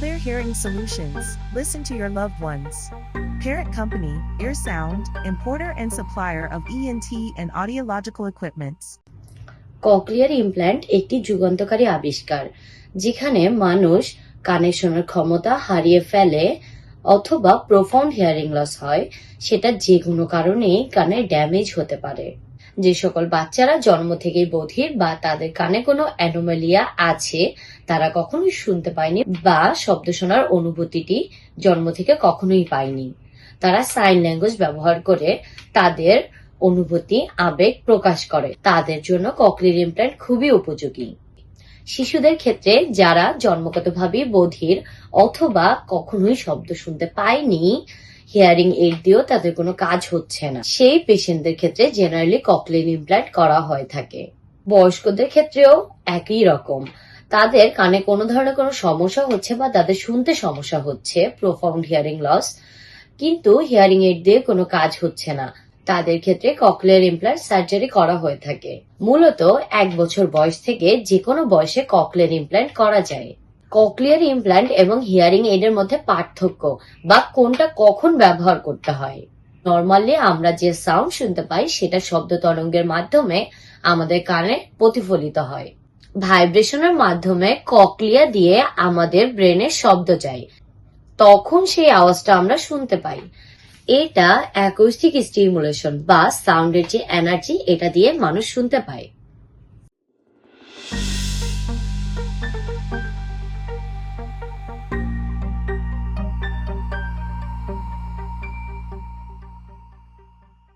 Clear Hearing Solutions. Listen to your loved ones. Parent company, Ear Sound, importer and supplier of ENT and audiological equipments. Cochlear implant একটি যুগান্তকারী আবিষ্কার যেখানে মানুষ কানে শোনার ক্ষমতা হারিয়ে ফেলে অথবা প্রোফাউন্ড হিয়ারিং লস হয় সেটা যে কোনো কারণেই কানে ড্যামেজ হতে পারে যে সকল বাচ্চারা জন্ম থেকেই বধির বা তাদের কানে কোনো অ্যানোমালিয়া আছে, তারা কখনোই শুনতে পায়নি বা শব্দ শোনার অনুভূতিটি জন্ম থেকে কখনোই পায়নি। তারা সাইন ল্যাঙ্গুয়েজ ব্যবহার করে তাদের অনুভূতি, আবেগ প্রকাশ করে। তাদের জন্য ককলির ইমপ্ল্যান্ট খুবই উপযোগী। শিশুদের ক্ষেত্রে যারা জন্মগতভাবে বধির অথবা কখনোই শব্দ শুনতে পায়নি হিয়ারিং এইড দিয়েও তাদের কোনো কাজ হচ্ছে না। সেই পেশেন্টদের ক্ষেত্রে জেনারেলি ককলেন ইমপ্ল্যান্ট করা হয়ে থাকে। বয়স্কদের ক্ষেত্রেও একই রকম। তাদের কানে কোনো ধরনের কোনো সমস্যা হচ্ছে বা তাদের শুনতে সমস্যা হচ্ছে প্রোফাউন্ড হিয়ারিং লস কিন্তু হিয়ারিং এইড দিয়ে কোনো কাজ হচ্ছে না। তাদের ক্ষেত্রে ককলিয়ার ইমপ্ল্যান্ট সার্জারি করা হয়ে থাকে। মূলত এক বছর বয়স থেকে যে কোনো বয়সে ককলিয়ার ইমপ্ল্যান্ট করা যায়। ককলিয়ার ইমপ্ল্যান্ট এবং হিয়ারিং এইডের মধ্যে পার্থক্য বা কোনটা কখন ব্যবহার করতে হয়। নর্মালি আমরা যে সাউন্ড শুনতে পাই সেটা শব্দ তরঙ্গের মাধ্যমে আমাদের কানে প্রতিফলিত হয়। ভাইব্রেশনের মাধ্যমে ককলিয়া দিয়ে আমাদের ব্রেনে শব্দ যায়। তখন সেই আওয়াজটা আমরা শুনতে পাই। এটা অ্যাকোস্টিক স্টিমুলেশন বা সাউন্ডের যে এনার্জি এটা দিয়ে মানুষ শুনতে পায়।